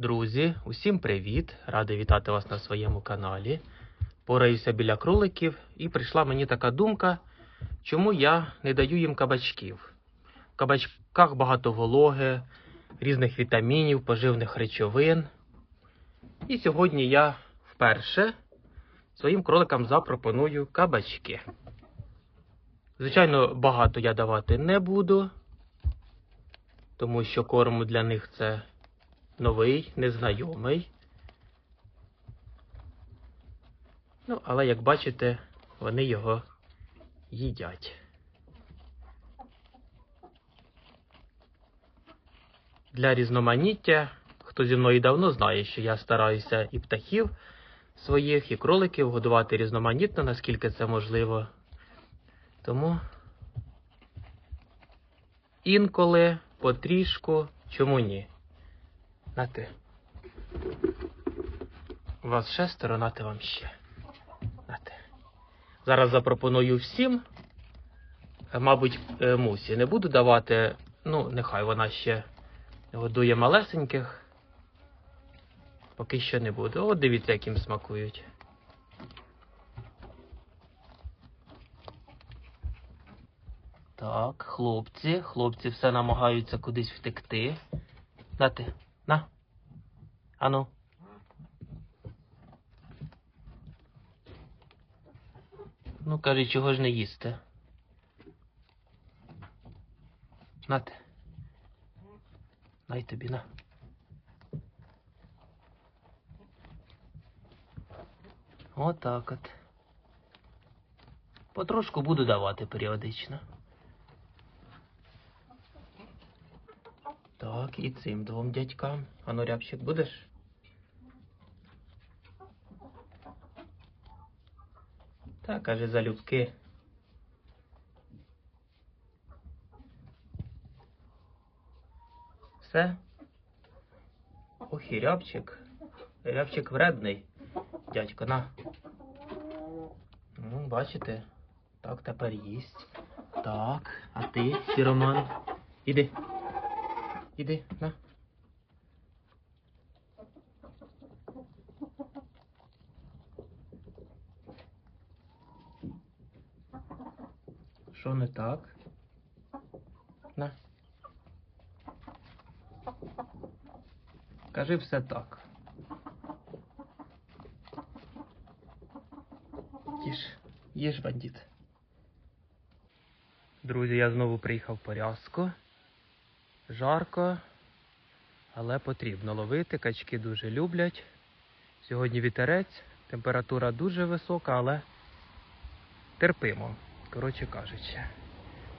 Друзі, усім привіт! Радий вітати вас на своєму каналі. Пораюся біля кроликів, і прийшла мені така думка, чому я не даю їм кабачків. В кабачках багато вологи, різних вітамінів, поживних речовин. І сьогодні я вперше своїм кроликам запропоную кабачки. Звичайно, багато я давати не буду, тому що корм для них це новий, незнайомий. Ну, але як бачите, вони його їдять. Для різноманіття, хто зі мною давно знає, що я стараюся і птахів своїх, і кроликів годувати різноманітно, наскільки це можливо. Тому інколи потрішку, чому ні? Нати. У вас шестеро, нати вам ще. Нати. Зараз запропоную всім. Е, Мабуть, е, мусі не буду давати. Ну, нехай вона ще годує малесеньких. Поки що не буду. От дивіться, яким смакують. Так, хлопці, хлопці все намагаються кудись втекти. Нати, на. Ану. Ну, каже, чого ж не їсти? Нате. Най тобі на. Отак от. Потрошку буду давати періодично. Так, і цим двом дядькам. Ану, рябчик будеш? Так, каже, залюбки. Все? Ох, і рябчик. Рябчик вредний. Дядько, на. Ну, бачите? Так тепер їсть. Так, а ти, Сіроман? Іди. Іди, на. Що не так? На. Кажи все так. Їж, їж, бандит. Друзі, я знову приїхав в Порязку. Жарко, але потрібно ловити. Качки дуже люблять. Сьогодні вітерець, температура дуже висока, але терпимо, коротше кажучи.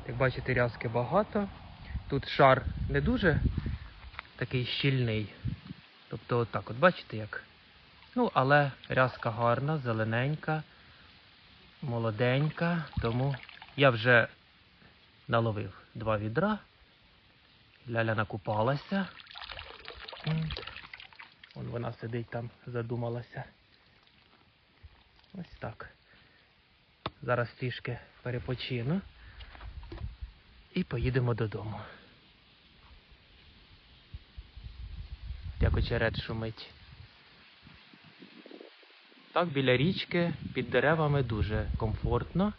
Як бачите, рязки багато. Тут шар не дуже такий щільний. Тобто, отак, от бачите як. Ну, але рязка гарна, зелененька, молоденька. Тому я вже наловив два відра. Ляля накупалася. Вон вона сидить там, задумалася. Ось так. Зараз трішки перепочину і поїдемо додому. Як очерет шумить. Так, біля річки, під деревами дуже комфортно.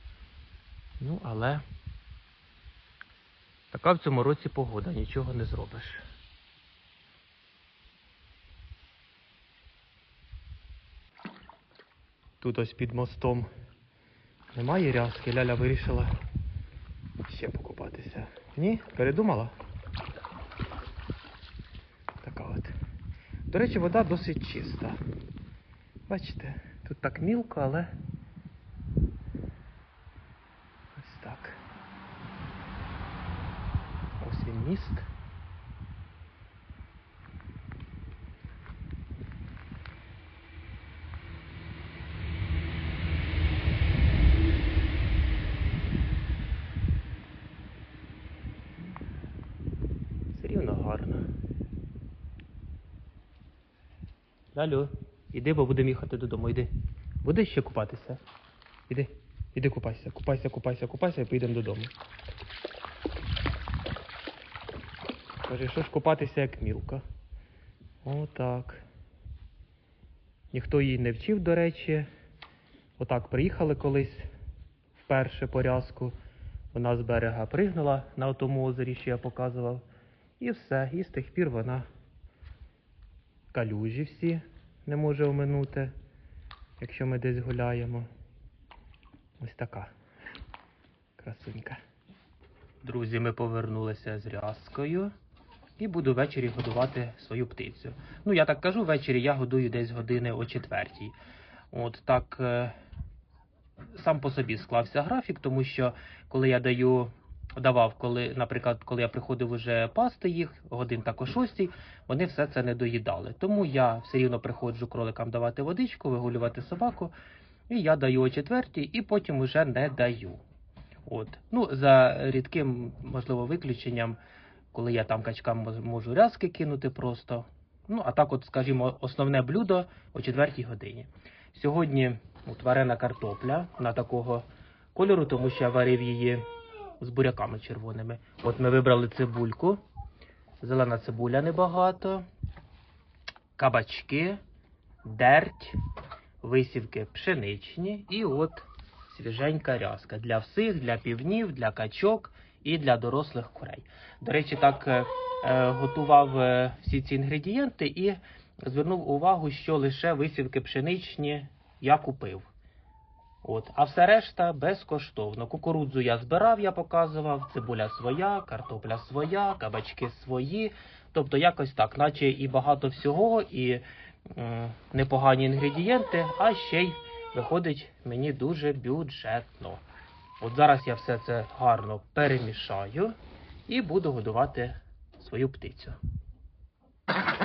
Ну, але така в цьому році погода, нічого не зробиш. Тут ось під мостом немає рязки, Ляля вирішила ще покупатися. Ні? Передумала? Така от. До речі, вода досить чиста. Бачите, тут так мілко, але ось так. Ось він міст. Все рівно гарно. Лалю, іди, бо будемо їхати додому. Іди. Будеш ще купатися? Іди. Іди купайся. Купайся, купайся, купайся і поїдемо додому. Каже, що ж купатися як мілка. Отак. Ніхто її не вчив, до речі. Отак приїхали колись вперше по рязку. Вона з берега пригнула на тому озері, що я показував. І все. І з тих пір вона калюжі всі не може оминути, якщо ми десь гуляємо. Ось така красунька. Друзі, ми повернулися з рязкою і буду ввечері годувати свою птицю. Ну, я так кажу, ввечері я годую десь години о четвертій. От так е, сам по собі склався графік, тому що коли я даю, давав, коли, наприклад, коли я приходив уже пасти їх, годин так о шостій, вони все це не доїдали. Тому я все рівно приходжу кроликам давати водичку, вигулювати собаку, і я даю о четвертій, і потім уже не даю. От. Ну, за рідким, можливо, виключенням, коли я там качкам мож- можу рязки кинути просто. Ну, а так, от, скажімо, основне блюдо о четвертій годині. Сьогодні от, варена картопля на такого кольору, тому що я варив її з буряками червоними. От ми вибрали цибульку, зелена цибуля небагато, кабачки, дерть, висівки пшеничні і от свіженька рязка для всіх, для півнів, для качок і для дорослих курей. До речі, так е, е, готував е, всі ці інгредієнти і звернув увагу, що лише висівки пшеничні я купив. От, а все решта безкоштовно. Кукурудзу я збирав, я показував, цибуля своя, картопля своя, кабачки свої. Тобто якось так, наче і багато всього, і м, непогані інгредієнти, а ще й виходить мені дуже бюджетно. От зараз я все це гарно перемішаю і буду годувати свою птицю.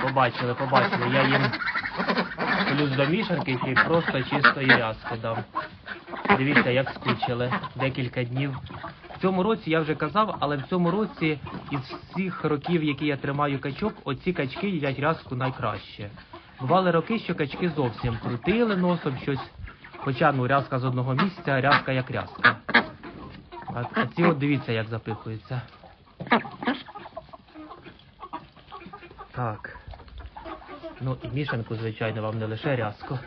Побачили, побачили, я їм плюс до мішанки й просто чистої рязки дам. Дивіться, як скучили декілька днів. В цьому році я вже казав, але в цьому році із всіх років, які я тримаю качок, оці качки їдять рязку найкраще. Бували роки, що качки зовсім крутили носом щось, хоча ну рязка з одного місця, рязка як рязка. А, а ці от дивіться, як запихуються. Так. Ну і мішанку, звичайно, вам не лише рязку.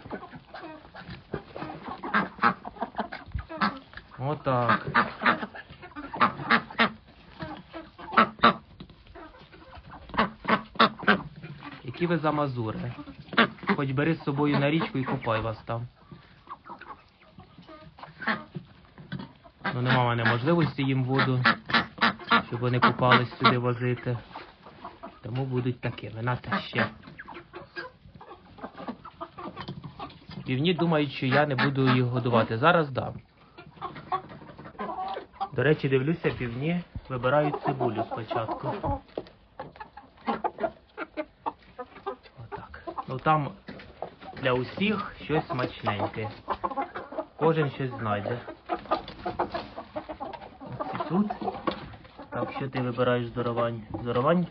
Отак. Які ви замазури. Хоч бери з собою на річку і купай вас там. Ну нема в мене можливості їм воду, щоб вони купались сюди возити. Тому будуть такими. Нате ще. Півні думають, що я не буду їх годувати. Зараз дам. До речі, дивлюся, півні вибирають цибулю спочатку. Отак. Ну там для усіх щось смачненьке. Кожен щось знайде. І тут. Так, що ти вибираєш здоровань? Здоровань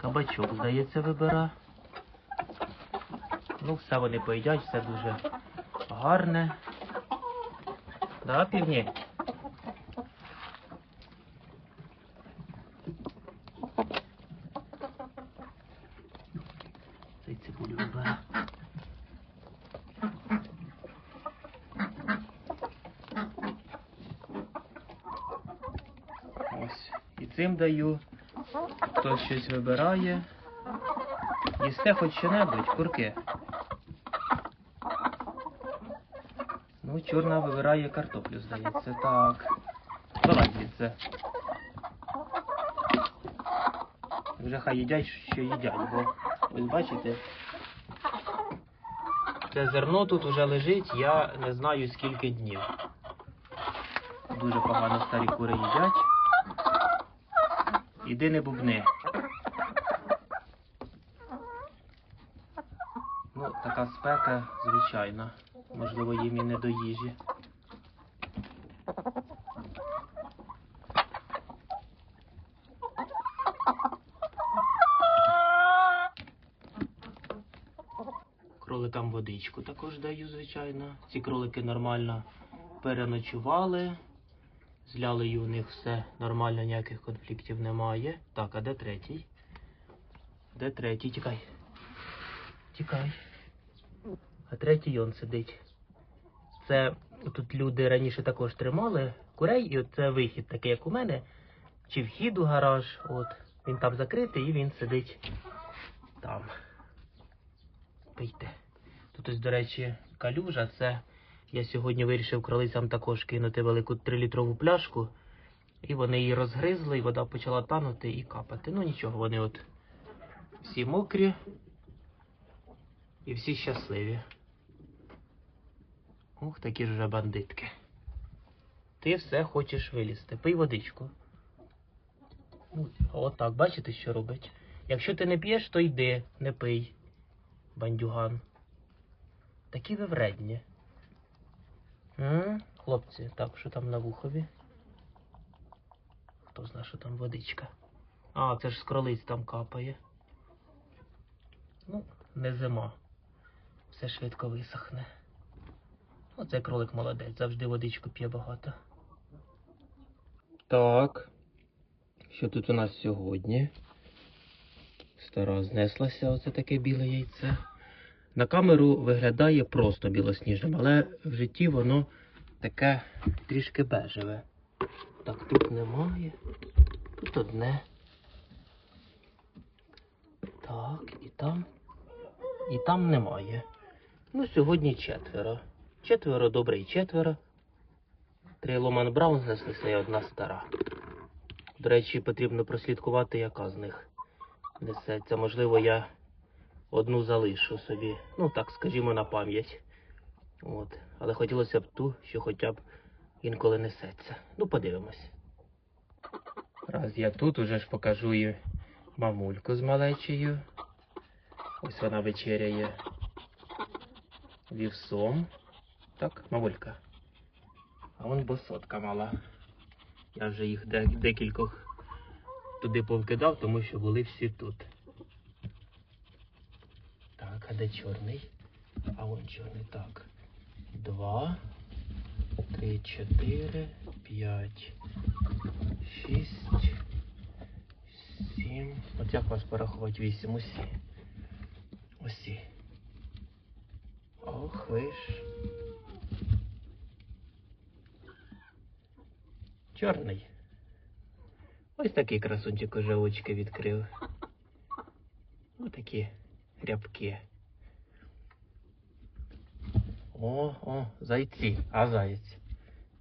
кабачок, здається, вибира. Ну, все вони поїдять, все дуже гарне. Да, півні? Цей цибулю вибере. Ось. І цим даю. Хтось щось вибирає. Їсте хоч що-небудь, курки. Ну, чорна вибирає картоплю, здається. Так. Давай звідси. Вже хай їдять, що їдять, бо ось бачите. Це зерно тут вже лежить, я не знаю скільки днів. Дуже погано старі кури їдять. Іди не бубни. Ну, така спека, звичайно. Можливо, їм і не до їжі. Кроликам водичку також даю, звичайно. Ці кролики нормально переночували. З лялею у них все нормально, ніяких конфліктів немає. Так, а де третій? Де третій? Тікай. тікай. А третій он сидить. Це тут люди раніше також тримали курей, і це вихід, такий, як у мене, чи вхід у гараж. От. Він там закритий і він сидить там. Пийте. Тут ось, до речі, калюжа. Це я сьогодні вирішив кролицям також кинути велику 3-літрову пляшку. І вони її розгризли, і вода почала танути і капати. Ну нічого, вони от всі мокрі і всі щасливі. Ух, такі ж вже бандитки. Ти все хочеш вилізти. Пий водичку. Ну, От так, бачите, що робить? Якщо ти не п'єш, то йди, не пий, бандюган. Такі ви вредні. М? Хлопці, так, що там на вухові? Хто знає, що там водичка? А, це ж з кролиць там капає. Ну, не зима. Все швидко висохне. Оце кролик молодець, завжди водичку п'є багато. Так. Що тут у нас сьогодні? Стара знеслася, оце таке біле яйце. На камеру виглядає просто білосніжним, але в житті воно таке трішки бежеве. Так, тут немає. Тут одне. Так, і там. І там немає. Ну, сьогодні четверо. Четверо добре і четверо. Три Ломан Браун знеслися і одна стара. До речі, потрібно прослідкувати, яка з них несеться. Можливо, я одну залишу собі. Ну, так, скажімо, на пам'ять. От. Але хотілося б ту, що хоча б інколи несеться. Ну, подивимось. Раз я тут уже ж покажу їй мамульку з малечею. Ось вона вечеряє вівсом. Так, мамулька. А вон босотка мала. Я вже їх декількох туди повкидав, тому що були всі тут. А де чорний? А вон чорний. Так. Два, три, чотири, п'ять, шість, сім. От як вас порахувати вісім? Усі. Усі. Ох, ви ж. Чорний. Ось такий красунчик уже очки відкрив. Ось такі рябки. О, о, зайці, а заєць.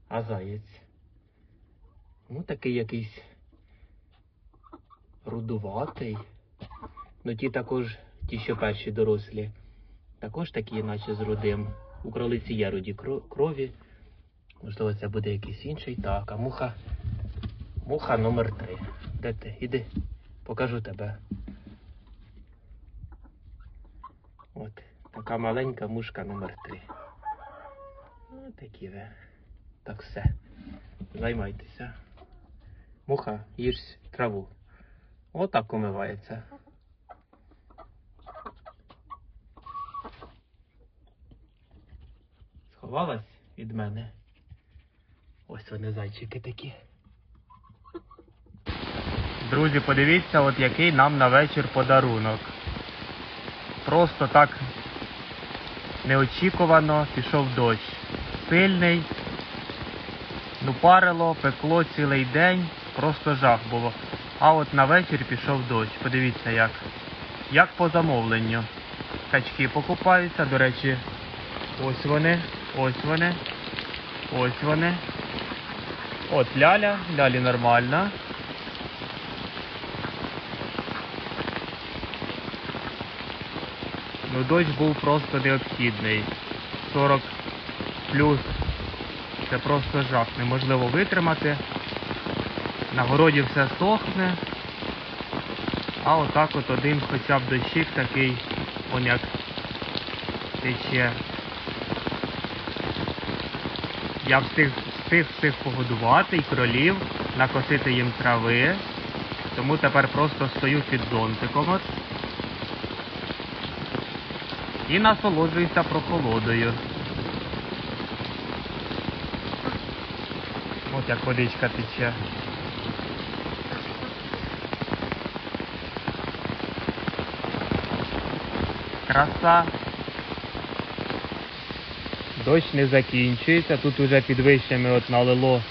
А заєць. Ну, такий якийсь рудуватий. Ну ті також, ті, що перші дорослі, також такі, наче з рудим. У кролиці є руді крові. Можливо, це буде якийсь інший. Так, а муха. Муха номер 3 Де ти? Іди, покажу тебе. От, така маленька мушка номер три. Ну такі ви. Так все. Займайтеся. Муха, їж траву. Отак умивається. Сховалась від мене. Ось вони зайчики такі. Друзі, подивіться, от який нам на вечір подарунок. Просто так неочікувано пішов дощ. Сильний. Ну, парило, пекло цілий день, просто жах було. А от на вечір пішов дощ. Подивіться як. Як по замовленню. Качки покупаються, до речі, ось вони, ось вони, ось вони. От ляля, лялі нормальна. Ну дощ був просто необхідний. 40 плюс. Це просто жах. Неможливо витримати. На городі все сохне. А отак от один хоча б дощик такий, он як тече. Я встиг, встиг, встиг погодувати і кролів, накосити їм трави. Тому тепер просто стою під зонтиком от. І насолоджуюся прохолодою. От як водичка тече. краса. Дощ не закінчується, тут уже під вищами от налило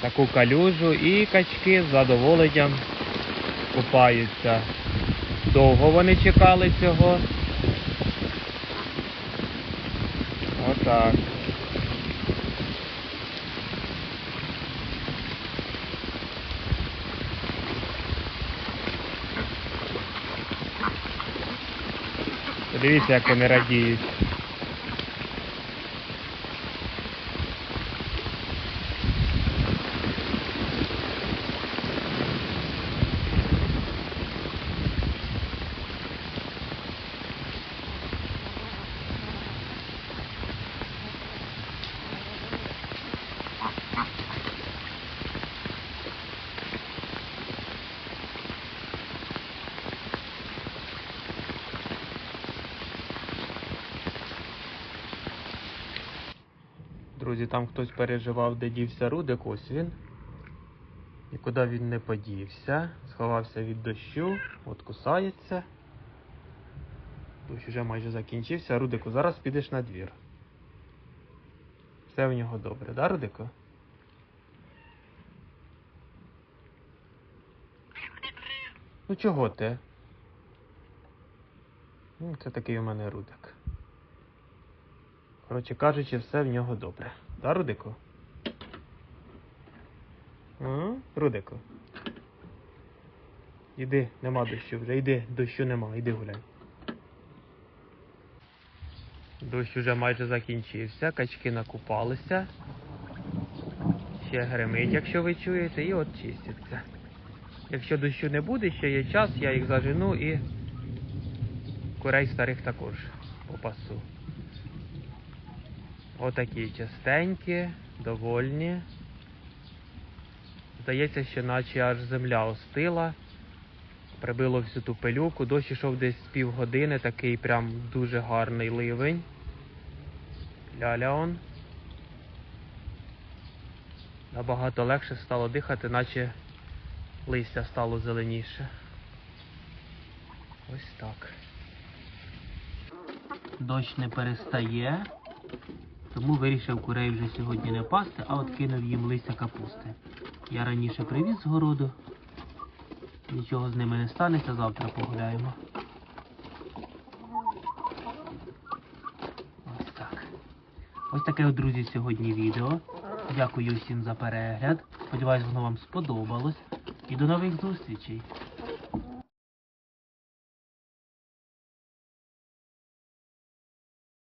таку калюжу і качки з задоволенням купаються. Довго вони чекали цього. Отак. Подивіться, як вони радіють. Друзі, там хтось переживав, де дівся Рудик, ось він. Нікуди він не подівся. Сховався від дощу, от кусається. Дощ вже майже закінчився. Рудику, зараз підеш на двір. Все в нього добре, да, Рудику? Ну чого ти? Ну, Це такий у мене Рудик. Коротше кажучи, все в нього добре. Да, Рудику? А? Рудику. Іди, нема дощу вже, йди, дощу нема, іди гуляй. Дощ уже майже закінчився, качки накупалися. Ще гримить, якщо ви чуєте, і от чистяться. Якщо дощу не буде, ще є час, я їх зажену і курей старих також попасу. Отакі частенькі, довольні. Здається, що наче аж земля остила. Прибило всю ту пилюку. Дощ ішов десь з півгодини, такий прям дуже гарний ливень. Ляля он. Набагато легше стало дихати, наче листя стало зеленіше. Ось так. Дощ не перестає. Тому вирішив курей вже сьогодні не пасти, а от кинув їм листя капусти. Я раніше привіз з городу. Нічого з ними не станеться, завтра погуляємо. Ось так. Ось таке, друзі, сьогодні відео. Дякую всім за перегляд. Сподіваюсь, воно вам сподобалось. І до нових зустрічей.